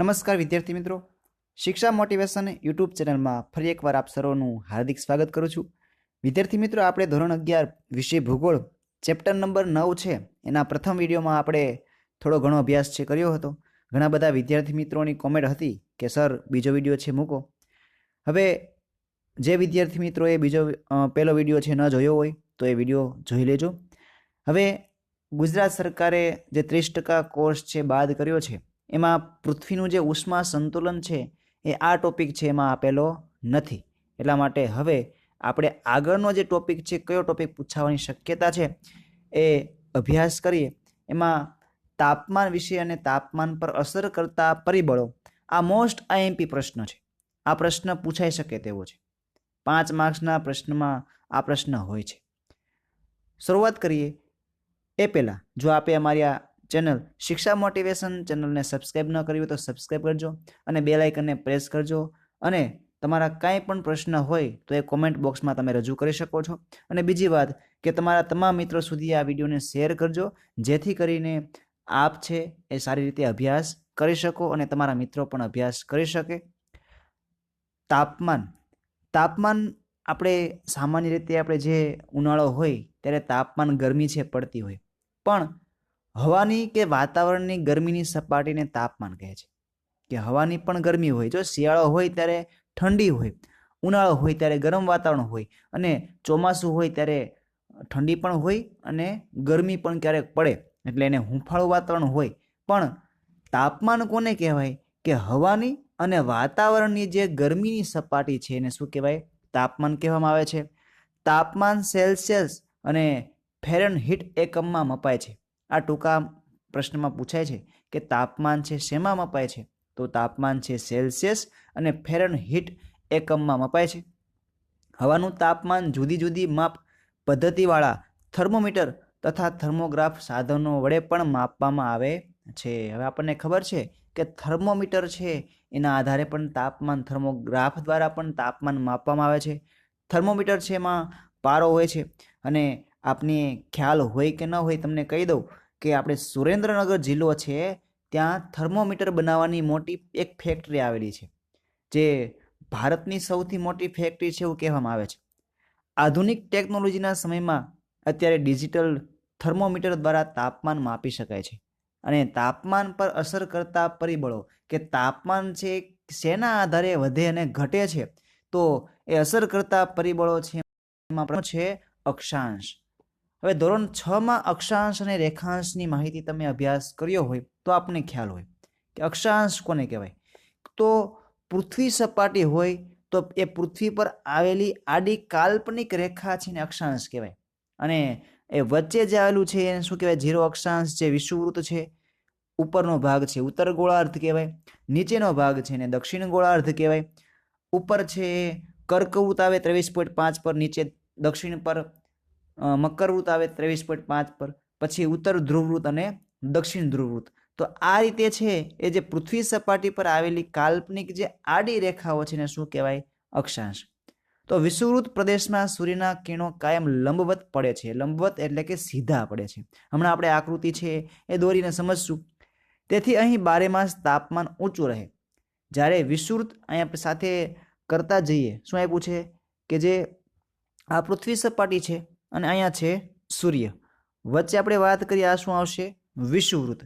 નમસ્કાર વિદ્યાર્થી મિત્રો. શિક્ષા મોટિવેશન યુટ્યુબ ચેનલમાં ફરી એકવાર આપ સર્વનું હાર્દિક સ્વાગત કરું છું. વિદ્યાર્થી મિત્રો, આપણે ધોરણ અગિયાર વિષય ભૂગોળ, ચેપ્ટર નંબર નવ છે, એના પ્રથમ વિડીયોમાં આપણે થોડો ઘણો અભ્યાસ છે કર્યો હતો. ઘણા બધા વિદ્યાર્થી મિત્રોની કોમેન્ટ હતી કે, સર, બીજો વીડિયો છે, મૂકો. હવે, જે વિદ્યાર્થી મિત્રોએ બીજો પહેલો વીડિયો છે ન જોયો હોય, તો એ વીડિયો જોઈ લેજો. હવે, ગુજરાત સરકારે જે ત્રીસ ટકા કોર્સ છે, બાદ કર્યો છે એમાં પૃથ્વીનું જે ઉષ્મા સંતુલન છે, એ આ ટોપિક છે એમાં આપેલો નથી. એટલા માટે હવે આપણે આગળનો જે ટોપિક છે, કયો ટોપિક પૂછાવાની શક્યતા છે, એ અભ્યાસ કરીએ. એમાં તાપમાન વિશે અને તાપમાન પર અસર કરતા પરિબળો, આ મોસ્ટ આઈએમપી પ્રશ્ન છે. આ પ્રશ્ન પૂછાઈ શકે તેવો છે. પાંચ માર્ક્સના પ્રશ્નમાં આ પ્રશ્ન હોય છે. શરૂઆત કરીએ એ પહેલાં. જો આપે અમારી આ ચેનલ શિક્ષા મોટિવેશન ચેનલને સબસ્ક્રાઈબ ન કરી હોય તો સબસ્ક્રાઈબ કરજો અને બે લાઇકનને પ્રેસ કરજો. અને તમારા કાંઈ પણ પ્રશ્ન હોય તો એ કોમેન્ટ બોક્સમાં તમે રજૂ કરી શકો છો. અને બીજી વાત કે તમારા તમામ મિત્રો સુધી આ વિડીયોને શેર કરજો, જેથી કરીને આપ છે એ સારી રીતે અભ્યાસ કરી શકો અને તમારા મિત્રો પણ અભ્યાસ કરી શકે. તાપમાન. તાપમાન આપણે સામાન્ય રીતે આપણે જે ઉનાળો હોય ત્યારે તાપમાન ગરમી છે પડતી હોય. પણ હવાની કે વાતાવરણની ગરમીની સપાટીને તાપમાન કહે છે. કે હવાની પણ ગરમી હોય. જો શિયાળો હોય ત્યારે ઠંડી હોય, ઉનાળો હોય ત્યારે ગરમ વાતાવરણ હોય અને ચોમાસું હોય ત્યારે ઠંડી પણ હોય અને ગરમી પણ ક્યારેક પડે એટલે એને હુંફાળું વાતાવરણ હોય. પણ તાપમાન કોને કહેવાય? કે હવાની અને વાતાવરણની જે ગરમીની સપાટી છે એને શું કહેવાય? તાપમાન કહેવામાં આવે છે. તાપમાન સેલ્સિયસ અને ફેરનહીટ એકમમાં મપાય છે. આ ટૂંકા પ્રશ્નમાં પૂછાય છે કે તાપમાન છે શેમાં મપાય છે? તો તાપમાન છે સેલ્સિયસ અને ફેરનહીટ એકમમાં મપાય છે. હવાનું તાપમાન જુદી જુદી માપ પદ્ધતિવાળા થર્મોમીટર તથા થર્મોગ્રાફ સાધનો વડે પણ માપવામાં આવે છે. હવે આપણને ખબર છે કે થર્મોમીટર છે એના આધારે પણ તાપમાન થર્મોગ્રાફ દ્વારા પણ તાપમાન માપવામાં આવે છે. થર્મોમીટર છે એમાં પારો હોય છે અને આપને ખ્યાલ હોય કે ન હોય તમને કહી દઉં કે આપણે સુરેન્દ્રનગર જિલ્લો છે, ત્યાં થર્મોમીટર બનાવવાની મોટી એક ફેક્ટરી આવેલી છે, જે ભારતની સૌથી મોટી ફેક્ટરી છે એવું કહેવામાં આવે છે. આધુનિક ટેકનોલોજીના સમયમાં અત્યારે ડિજિટલ થર્મોમીટર દ્વારા તાપમાન માપી શકાય છે અને તાપમાન પર અસર કરતા પરિબળો કે તાપમાન છે શેના આધારે વધે અને ઘટે છે, તો એ અસર કરતા પરિબળો છે એમાં પણ છે અક્ષાંશ. હવે ધોરણ છ માં અક્ષાંશ અને રેખાંશની માહિતી તમે અભ્યાસ કર્યો હોય તો આપને ખ્યાલ હોય કે અક્ષાંશ કોને કહેવાય? તો પૃથ્વી સપાટી હોય તો એ પૃથ્વી પર આવેલી આડી કાલ્પનિક રેખા છે ને અક્ષાંશ કહેવાય. અને એ વચ્ચે જે આવેલું છે એને શું કહેવાય? ઝીરો અક્ષાંશ જે વિષુવૃત છે, ઉપરનો ભાગ છે ઉત્તર ગોળાર્ધ કહેવાય, નીચેનો ભાગ છે ને દક્ષિણ ગોળાર્ધ કહેવાય, ઉપર છે એ કર્કવૃત્ત આવે ત્રેવીસ પોઈન્ટ પાંચ પર, નીચે દક્ષિણ પર અ, મકરવૃત્ત આવે ત્રેવીસ પોઈન્ટ પાંચ પર પછી ઉત્તર ધ્રુવવૃત અને દક્ષિણ ધ્રુવવૃત તો આ રીતે છે એ જે પૃથ્વી સપાટી પર આવેલી કાલ્પનિક જે આડી રેખાઓ છે એને શું કહેવાય? અક્ષાંશ. તો વિષુવૃત પ્રદેશમાં સૂર્યના કિરણો કાયમ લંબવત પડે છે. લંબવત એટલે કે સીધા પડે છે. હમણાં આપણે આકૃતિ છે એ દોરીને સમજશું. તેથી અહીં બારે માસ તાપમાન ઊંચું રહે. જ્યારે વિષુવૃત અહીંયા સાથે કરતા જઈએ શું આપ્યું છે? કે જે આ પૃથ્વી સપાટી છે અને અહીંયા છે સૂર્ય. વચ્ચે આપણે વાત કરીએ આ શું આવશે? વિષુવવૃત્ત.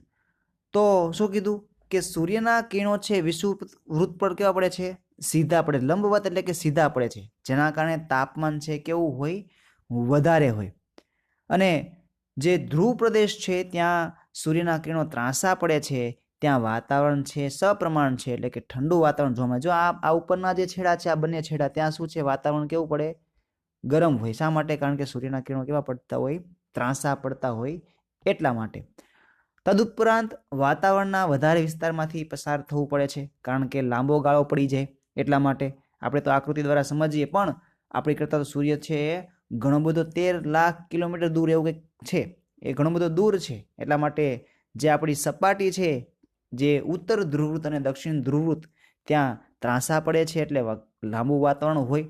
તો શું કીધું? કે સૂર્યના કિરણો છે વિષુવવૃત્ત પર કેવા પડે છે? સીધા પડે. લંબવત એટલે કે સીધા પડે છે. જેના કારણે તાપમાન છે કેવું હોય? વધારે હોય. અને જે ધ્રુવ પ્રદેશ છે, ત્યાં સૂર્યના કિરણો ત્રાંસા પડે છે. ત્યાં વાતાવરણ છે, સપ્રમાણ છે. એટલે કે ઠંડુ વાતાવરણ જોવા મળે. જો આ આ ઉપરના જે છેડા છે, આ બંને છેડા, ત્યાં શું છે? વાતાવરણ કેવું પડે? ગરમ હોય. શા માટે? કારણ કે સૂર્યના કિરણો કેવા પડતા હોય? ત્રાંસા પડતા હોય એટલા માટે. તદુપરાંત વાતાવરણના વધારે વિસ્તારમાંથી પસાર થવું પડે છે. કારણ કે લાંબો ગાળો પડી જાય એટલા માટે. આપણે તો આકૃતિ દ્વારા સમજીએ, પણ આપણી કરતાં તો સૂર્ય છે એ ઘણો બધો તેર લાખ કિલોમીટર દૂર એવું કંઈક છે. એ ઘણો બધો દૂર છે. એટલા માટે જે આપણી સપાટી છે, જે ઉત્તર ધ્રુવૃત અને દક્ષિણ ધ્રુવૃત ત્યાં ત્રાંસા પડે છે એટલે લાંબુ વાતાવરણ હોય.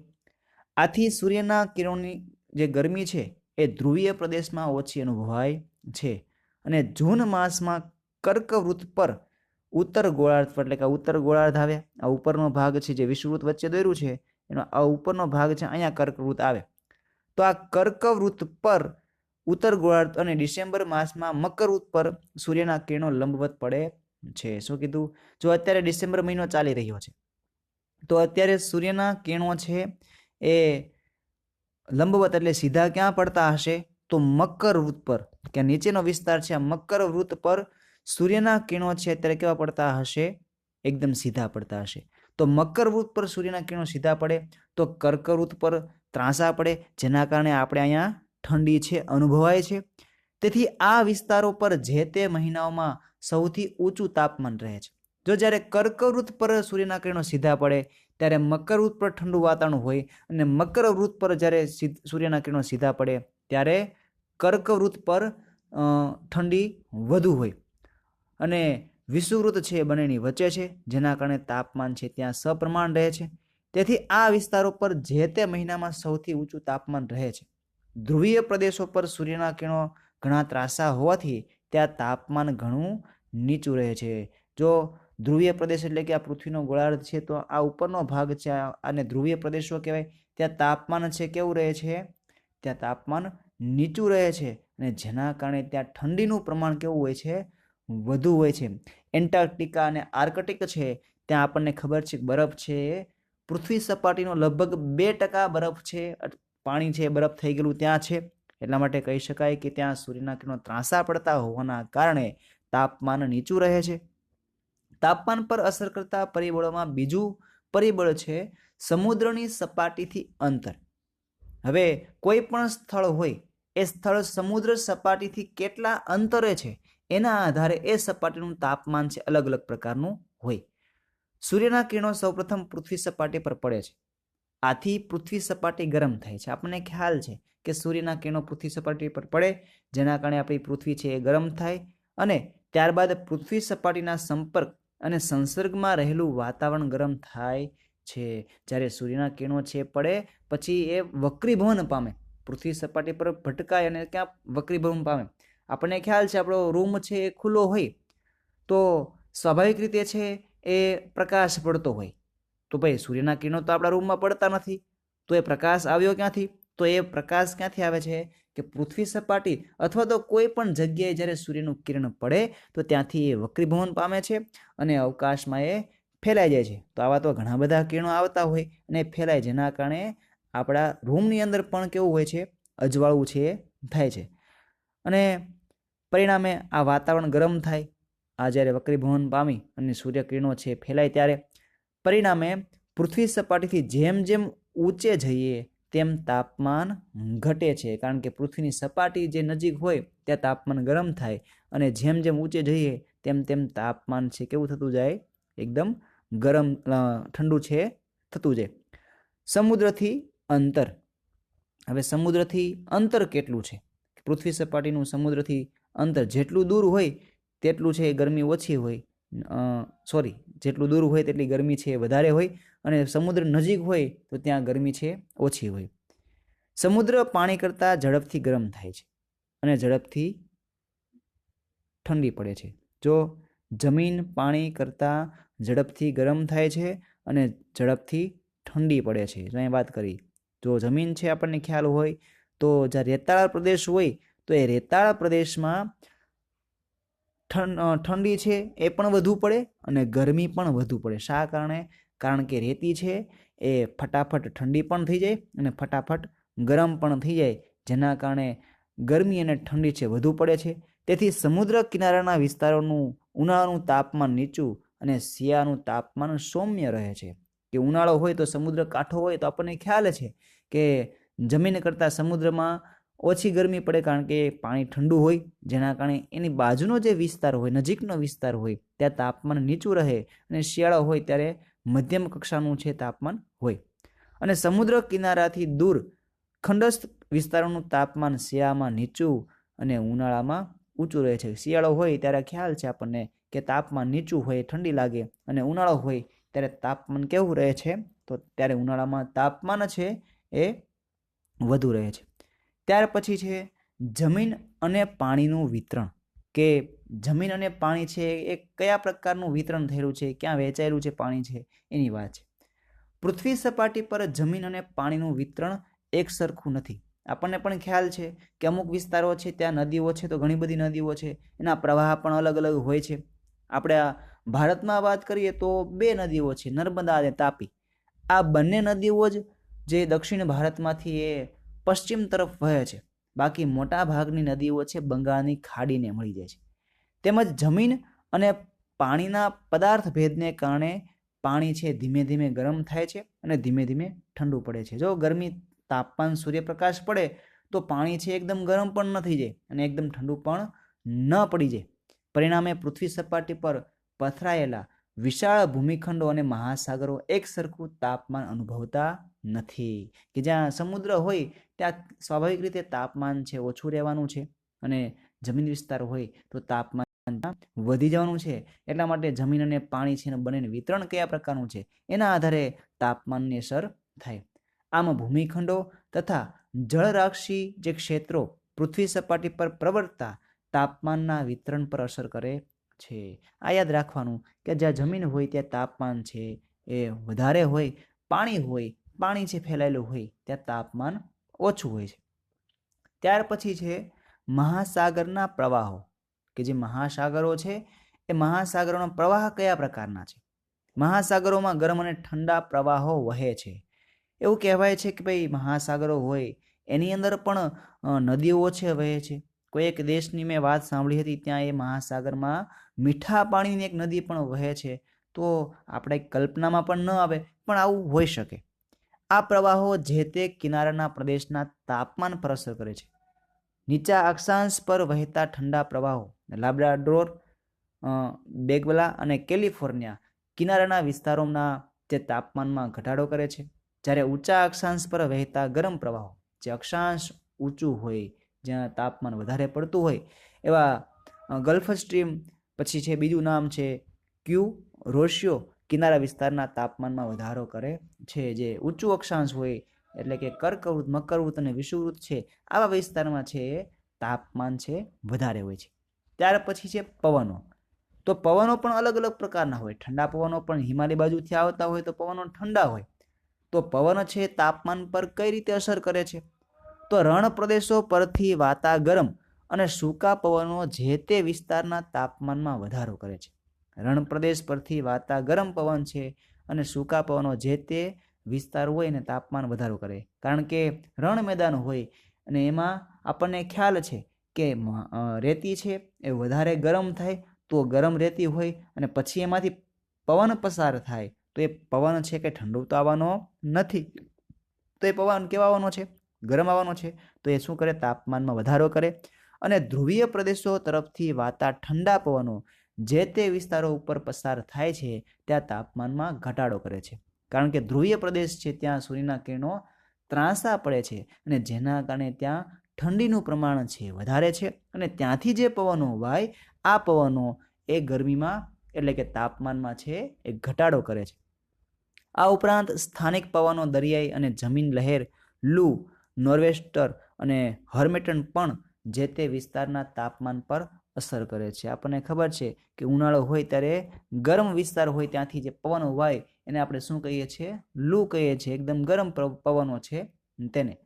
આથી સૂર્યના કિરણોની જે ગરમી છે, એ ધ્રુવીય પ્રદેશમાં ઓછી અનુભવાય છે. અને જૂન માસમાં કર્કવૃત્ત પર ઉત્તર ગોળાર્ધ એટલે કે ઉત્તર ગોળાર્ધ આવે આ ઉપરનો ભાગ છે જે વિષુવવૃત્ત વચ્ચે દોર્યું છે, એનો આ ઉપરનો ભાગ છે અહીંયા કર્કવૃત્ત આવે. તો આ કર્કવૃત્ત પર ઉત્તર ગોળાર્ધ અને ડિસેમ્બર માસમાં મકરવૃત્ત પર સૂર્યના કિરણો લંબવત પડે છે. શું કીધું? જો અત્યારે ડિસેમ્બર મહિનો ચાલી રહ્યો છે, તો અત્યારે સૂર્યના કિરણો છે એ લંબવત એટલે સીધા ક્યાં પડતા હશે? તો મકર વૃત્ત પર. કે નીચેનો વિસ્તાર છે, આ મકર વૃત્ત પર સૂર્યના કિરણો છે અત્યારે કેવા પડતા હશે? એકદમ સીધા પડતા હશે. તો મકર વૃત્ત પર સૂર્યના કિરણો સીધા પડે, તો કર્કવૃત્ત પર ત્રાંસા પડે, જેના કારણે આપણે અહીંયા ઠંડી છે, અનુભવાય છે. તેથી આ વિસ્તારો પર જે તે મહિનાઓમાં સૌથી ઊંચું તાપમાન રહે છે. જો જ્યારે કર્કવૃત્ત પર સૂર્યના કિરણો સીધા પડે ત્યારે મકરવૃત્ત પર ઠંડુ વાતાવરણ હોય અને મકરવૃત્ત પર જ્યારે સૂર્યના કિરણો સીધા પડે, ત્યારે કર્કવૃત્ત પર ઠંડી વધુ હોય. અને વિષુવૃત છે એ બંનેની વચ્ચે છે, જેના કારણે તાપમાન છે ત્યાં સપ્રમાણ રહે છે. તેથી આ વિસ્તારો પર જે તે મહિનામાં સૌથી ઊંચું તાપમાન રહે છે. ધ્રુવીય પ્રદેશો પર સૂર્યના કિરણો ઘણા ત્રાસા હોવાથી ત્યાં તાપમાન ઘણું નીચું રહે છે. જો ધ્રુવીય પ્રદેશ એટલે કે આ પૃથ્વીનો ગોળાર્ધ છે, તો આ ઉપરનો ભાગ છે અને ધ્રુવીય પ્રદેશો કહેવાય. ત્યાં તાપમાન છે કેવું રહે છે? ત્યાં તાપમાન નીચું રહે છે અને જેના કારણે ત્યાં ઠંડીનું પ્રમાણ કેવું હોય છે? વધુ હોય છે. એન્ટાર્કટિકા અને આર્કટિક છે. ત્યાં આપણને ખબર છે બરફ છે. પૃથ્વી સપાટીનો લગભગ બે ટકા બરફ છે. પાણી છે, બરફ થઈ ગયેલું ત્યાં છે. એટલા માટે કહી શકાય કે ત્યાં સૂર્યના કિરણો ત્રાંસા પડતા હોવાના કારણે તાપમાન નીચું રહે છે. તાપમાન પર અસર કરતા પરિબળોમાં બીજું પરિબળ છે સમુદ્રની સપાટીથી અંતર. હવે કોઈ પણ સ્થળ હોય, એ સ્થળ સમુદ્ર સપાટીથી કેટલા અંતરે છે, એના આધારે એ સપાટીનું તાપમાન છે અલગ અલગ પ્રકારનું હોય. સૂર્યના કિરણો સૌપ્રથમ પૃથ્વી સપાટી પર પડે છે. આથી પૃથ્વી સપાટી ગરમ થાય છે. આપણને ખ્યાલ છે કે સૂર્યના કિરણો પૃથ્વી સપાટી પર પડે, જેના કારણે આપણી પૃથ્વી છે એ ગરમ થાય અને ત્યારબાદ પૃથ્વી સપાટીના સંપર્ક અને સંસર્ગમાં રહેલું વાતાવરણ ગરમ થાય છે. જ્યારે સૂર્યના કિરણો છે પડે, પછી એ વક્રીભવન પામે. પૃથ્વી સપાટી પર ભટકાય અને ક્યાં વક્રીભવન પામે? આપણને ખ્યાલ છે, આપણો રૂમ છે એ ખુલ્લો હોય. તો સ્વાભાવિક રીતે છે એ પ્રકાશ પડતો હોય. તો ભાઈ, સૂર્યના કિરણો તો આપણા રૂમમાં પડતા નથી. તો એ પ્રકાશ આવ્યો ક્યાંથી? તો એ પ્રકાશ ક્યાંથી આવે છે? કે પૃથ્વી સપાટી અથવા તો કોઈ પણ જગ્યાએ જ્યારે સૂર્યનું કિરણ પડે, તો ત્યાંથી એ વક્રીભવન પામે છે અને અવકાશમાં એ ફેલાઈ જાય છે. તો આવા તો ઘણા બધા કિરણો આવતા હોય અને ફેલાય, જેના કારણે આપણા રૂમની અંદર પણ કેવું હોય છે? અજવાળું છે એ થાય છે. અને પરિણામે આ વાતાવરણ ગરમ થાય. આ જ્યારે વક્રીભવન પામી અને સૂર્યકિરણો છે ફેલાય ત્યારે પરિણામે પૃથ્વી સપાટીથી જેમ જેમ ઊંચે જઈએ તેમ તાપમાન ઘટે છે. કારણ કે પૃથ્વીની સપાટી જે નજીક હોય, ત્યાં તાપમાન ગરમ થાય અને જેમ જેમ ઊંચે જઈએ, તેમ તેમ તાપમાન છે કેવું થતું જાય? એકદમ ગરમ ઠંડુ છે, થતું જાય. સમુદ્રથી અંતર. હવે સમુદ્રથી અંતર કેટલું છે? પૃથ્વી સપાટીનું સમુદ્રથી અંતર જેટલું દૂર હોય, તેટલું છે એ ગરમી ઓછી હોય. સોરી જેટલું દૂર હોય તેટલી ગરમી છે એ વધારે હોય અને સમુદ્ર નજીક હોય તો ત્યાં ગરમી છે ઓછી હોય. સમુદ્ર પાણી કરતાં ઝડપથી ગરમ થાય છે અને ઝડપથી ઠંડી પડે છે. જો જમીન પાણી કરતાં ઝડપથી ગરમ થાય છે અને ઝડપથી ઠંડી પડે છે મેં વાત કરી, જો જમીન છે આપણને ખ્યાલ હોય તો જ્યાં રેતાળ પ્રદેશ હોય તો એ રેતાળ પ્રદેશમાં ઠંડી છે એ પણ વધુ પડે અને ગરમી પણ વધુ પડે. શા કારણે? કારણ કે રેતી છે એ ફટાફટ ઠંડી પણ થઈ જાય અને ફટાફટ ગરમ પણ થઈ જાય, જેના કારણે ગરમી અને ઠંડી છે વધુ પડે છે. તેથી સમુદ્ર કિનારાના વિસ્તારોનું ઉનાળાનું તાપમાન નીચું અને શિયાળાનું તાપમાન સૌમ્ય રહે છે. કે ઉનાળો હોય તો સમુદ્ર કાંઠો હોય તો આપણને ખ્યાલ છે કે જમીન કરતાં સમુદ્રમાં ઓછી ગરમી પડે કારણ કે પાણી ઠંડુ હોય, જેના કારણે એની બાજુનો જે વિસ્તાર હોય, નજીકનો વિસ્તાર હોય, ત્યાં તાપમાન નીચું રહે અને શિયાળો હોય ત્યારે મધ્યમ કક્ષાનું છે તાપમાન હોય. અને સમુદ્ર કિનારાથી દૂર ખંડસ્થ વિસ્તારોનું તાપમાન શિયાળામાં નીચું અને ઉનાળામાં ઊંચું રહે છે. શિયાળો હોય ત્યારે ખ્યાલ છે આપણને કે તાપમાન નીચું હોય, ઠંડી લાગે અને ઉનાળો હોય ત્યારે તાપમાન કેવું રહે છે? તો ત્યારે ઉનાળામાં તાપમાન છે એ વધુ રહે છે. ત્યાર પછી છે જમીન અને પાણીનું વિતરણ. કે જમીન અને પાણી છે એ કયા પ્રકારનું વિતરણ થયેલું છે? ક્યાં વહેંચાયેલું છે પાણી છે? એની વાત છે. પૃથ્વી સપાટી પર જમીન અને પાણીનું વિતરણ એક સરખું નથી. આપણને પણ ખ્યાલ છે કે અમુક વિસ્તારો છે ત્યાં નદીઓ છે તો ઘણી બધી નદીઓ છે. એના પ્રવાહ પણ અલગ અલગ હોય છે. આપણે ભારતમાં વાત કરીએ તો બે નદીઓ છે નર્મદા અને તાપી. આ બંને નદીઓ જ જે દક્ષિણ ભારતમાંથી એ પશ્ચિમ તરફ વહે છે. બાકી મોટા ભાગની નદીઓ છે બંગાળની ખાડીને મળી જાય છે. તેમજ જમીન અને પાણીના પદાર્થ ભેદને કારણે પાણી છે ધીમે ધીમે ગરમ થાય છે અને ધીમે ધીમે ઠંડુ પડે છે. જો ગરમી તાપમાન સૂર્યપ્રકાશ પડે, તો પાણી છે એકદમ ગરમ પણ ન થઈ જાય અને એકદમ ઠંડુ પણ ન પડી જાય. પરિણામે પૃથ્વી સપાટી પર પથરાયેલા વિશાળ ભૂમિખંડો અને મહાસાગરો એક સરખું તાપમાન અનુભવતા નથી. કે જ્યાં સમુદ્ર હોય ત્યાં સ્વાભાવિક રીતે તાપમાન છે, ઓછું રહેવાનું છે અને જમીન વિસ્તાર હોય તો તાપમાન વધી જવાનું છે. એટલા માટે જમીન અને પાણી છે બંનેને વિતરણ કયા પ્રકારનું છે એના આધારે તાપમાનની અસર થાય. આમ ભૂમિખંડો તથા જળરાક્ષી જે ક્ષેત્રો પૃથ્વી સપાટી પર પ્રવર્તતા તાપમાનના વિતરણ પર અસર કરે છે. આ યાદ રાખવાનું કે જ્યાં જમીન હોય ત્યાં તાપમાન છે એ વધારે હોય, પાણી હોય, પાણી છે ફેલાયેલું હોય ત્યાં તાપમાન ઓછું હોય છે. ત્યાર પછી છે મહાસાગરના પ્રવાહો, કે જે મહાસાગરો છે, એ મહાસાગરોનો પ્રવાહ કયા પ્રકારના છે? મહાસાગરોમાં ગરમ અને ઠંડા પ્રવાહો વહે છે. એવું કહેવાય છે કે ભાઈ મહાસાગરો હોય, એની અંદર પણ નદીઓ છે, વહે છે. કોઈ એક દેશની મેં વાત સાંભળી હતી, ત્યાં એ મહાસાગરમાં મીઠા પાણીની એક નદી પણ વહે છે. તો આપણે કલ્પનામાં પણ ન આવે, પણ આવું હોઈ શકે. આ પ્રવાહો જે તે કિનારાના પ્રદેશના તાપમાન પર અસર કરે છે. નીચા અક્ષાંશ પર વહેતા ઠંડા પ્રવાહો લાબ્રાડોર બેગવલા અને કેલિફોર્નિયા કિનારાના વિસ્તારોના તે તાપમાનમાં ઘટાડો કરે છે. જ્યારે ઊંચા અક્ષાંશ પર વહેતા ગરમ પ્રવાહો, જે અક્ષાંશ ઊંચું હોય, જ્યાં તાપમાન વધારે પડતું હોય, એવા ગલ્ફ સ્ટ્રીમ, પછી છે બીજું નામ છે ક્યુ રોશિયો કિનારા વિસ્તારના તાપમાનમાં વધારો કરે છે. જે ઊંચું અક્ષાંશ હોય, એટલે કે કર્કવૃત, મકરવૃત અને વિષુવૃત છે, આવા વિસ્તારમાં છે તાપમાન છે વધારે હોય છે. ત્યાર પછી છે પવનો. તો પવનો પણ અલગ અલગ પ્રકારના હોય. ઠંડા પવનો પણ હિમાલય બાજુથી આવતા હોય તો પવનો ઠંડા હોય. તો પવન છે તાપમાન પર કઈ રીતે અસર કરે છે? તો રણ પ્રદેશો પરથી વાતા ગરમ અને સૂકા પવનો જે તે વિસ્તારના તાપમાનમાં વધારો કરે છે. રણ પ્રદેશ પરથી વાતા ગરમ પવન છે અને સૂકા પવનો જે તે વિસ્તાર હોય ને તાપમાન વધારો કરે. કારણ કે રણ મેદાન હોય અને એમાં આપણને ખ્યાલ છે કે રેતી છે એ વધારે ગરમ થાય તો ગરમ રેતી હોય અને પછી એમાંથી પવન પસાર થાય તો એ પવન છે કે ઠંડુ તો આવવાનો નથી. તો એ પવન કેવા આવવાનો છે? ગરમ આવવાનો છે. તો એ શું કરે? તાપમાનમાં વધારો કરે અને ધ્રુવીય પ્રદેશો તરફથી વાતા ઠંડા પવનો જે તે વિસ્તારો ઉપર પસાર થાય છે, ત્યાં તાપમાનમાં ઘટાડો કરે છે. કારણ કે ધ્રુવીય પ્રદેશ છે, ત્યાં સૂર્યના કિરણો ત્રાંસા પડે છે અને જેના કારણે ત્યાં ઠંડીનું પ્રમાણ છે, વધારે છે અને ત્યાંથી જે પવનો વાય, આ પવનો એ ગરમીમાં એટલે કે તાપમાનમાં છે, એ ઘટાડો કરે છે. આ ઉપરાંત સ્થાનિક પવનો દરિયાઈ અને જમીન લહેર, લૂ, નોર્વેસ્ટર અને હર્મેટન પણ જે તે વિસ્તારના તાપમાન પર અસર કરે છે. આપણને ખબર છે કે ઉનાળો હોય ત્યારે ગરમ વિસ્તાર હોય ત્યાંથી જે પવનો વાય એને આપણે શું કહીએ છીએ? લૂ કહીએ છીએ. એકદમ ગરમ પવનો છે તેને.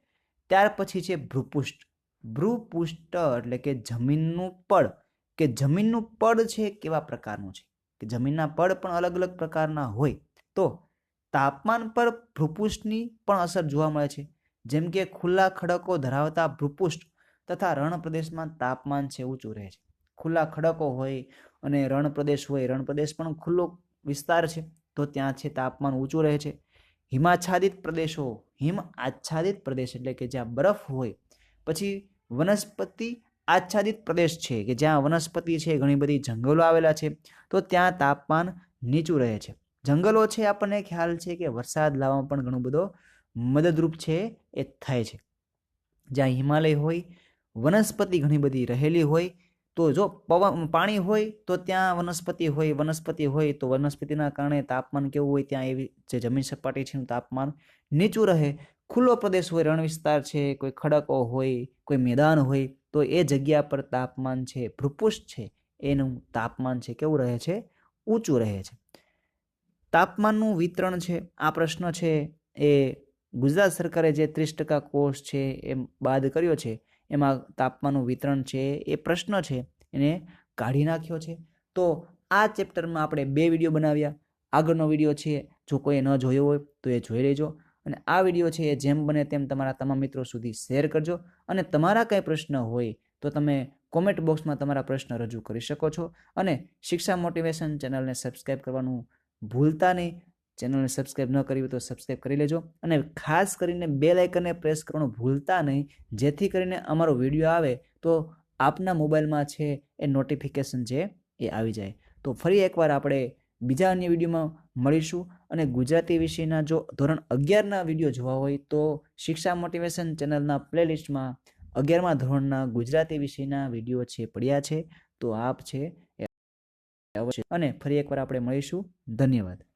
ત્યાર પછી છે ભૃપુષ્ઠ. ભૃપુષ્ઠ એટલે કે જમીનનું પડ. કે જમીનનું પડ છે કેવા પ્રકારનું છે? કે જમીનના પડ પણ અલગ અલગ પ્રકારના હોય. તો તાપમાન પર ભૃપુષ્ઠની પણ અસર જોવા મળે છે. જેમ કે ખુલ્લા ખડકો ધરાવતા ભૃપુષ્ઠ તથા રણ પ્રદેશમાં તાપમાન છે ઊંચું રહે છે. ખુલ્લા ખડકો હોય અને રણ પ્રદેશ હોય રણ પ્રદેશ પણ ખુલ્લો વિસ્તાર છે, તો ત્યાં છે તાપમાન ઊંચું રહે છે. હિમાચ્છાદિત પ્રદેશો, હિમ આચ્છાદિત પ્રદેશ એટલે કે જ્યાં બરફ હોય, પછી વનસ્પતિ આચ્છાદિત પ્રદેશ છે કે જ્યાં વનસ્પતિ છે, ઘણી બધી જંગલો આવેલા છે, તો ત્યાં તાપમાન નીચું રહે છે. જંગલો છે આપણને ખ્યાલ છે કે વરસાદ લાવવામાં પણ ઘણો બધો મદદરૂપ છે, એ થાય છે. જ્યાં હિમાલય હોય, વનસ્પતિ ઘણી બધી રહેલી હોય તો જો પવન, પાણી હોય તો ત્યાં વનસ્પતિ હોય વનસ્પતિ હોય તો વનસ્પતિના કારણે તાપમાન કેવું હોય ત્યાં એવી જે જમીન સપાટી છે એનું તાપમાન નીચું રહે. ખુલ્લો પ્રદેશ હોય રણ વિસ્તાર છે, કોઈ ખડકો હોય, કોઈ મેદાન હોય તો એ જગ્યા પર તાપમાન છે, ભૃપુષ્ઠ છે, એનું તાપમાન છે, કેવું રહે છે? ઊંચું રહે છે. તાપમાનનું વિતરણ છે, આ પ્રશ્ન છે, એ ગુજરાત સરકારે જે ત્રીસ ટકા કોર્સ છે એ બાદ કર્યો છે એમાં તાપમાનનું વિતરણ છે એ પ્રશ્ન છે, એને કાઢી નાખ્યો છે. તો આ ચેપ્ટરમાં આપણે બે વીડિયો બનાવ્યા. આગળનો વીડિયો છે, જો કોઈએ ન જોયો હોય, તો એ જોઈ લેજો. અને આ વીડિયો છે એ જેમ બને તેમ તમારા તમામ મિત્રો સુધી શેર કરજો. અને તમારા કંઈ પ્રશ્ન હોય, તો તમે કોમેન્ટ બોક્સમાં તમારા પ્રશ્ન રજૂ કરી શકો છો. અને શિક્ષા મોટિવેશન ચેનલને સબસ્ક્રાઈબ કરવાનું ભૂલતા નહીં. ચેનલને સબસ્ક્રાઈબ ન કરી હોય તો સબસ્ક્રાઈબ કરી લેજો અને ખાસ કરીને બે લાઇકનને પ્રેસ કરવાનું ભૂલતા નહીં. જેથી કરીને અમારો વીડિયો આવે તો આપના મોબાઈલમાં છે એ નોટિફિકેશન છે એ આવી જાય. તો ફરી એકવાર આપણે બીજા અન્ય વિડીયોમાં મળીશું અને ગુજરાતી વિષયના જો ધોરણ અગિયારના વીડિયો જોવા હોય તો શિક્ષા મોટિવેશન ચેનલના પ્લેલિસ્ટમાં અગિયારમા ધોરણના ગુજરાતી વિષયના વીડિયો છે પડ્યા છે. તો આપ છે અને ફરી એકવાર આપણે મળીશું. ધન્યવાદ.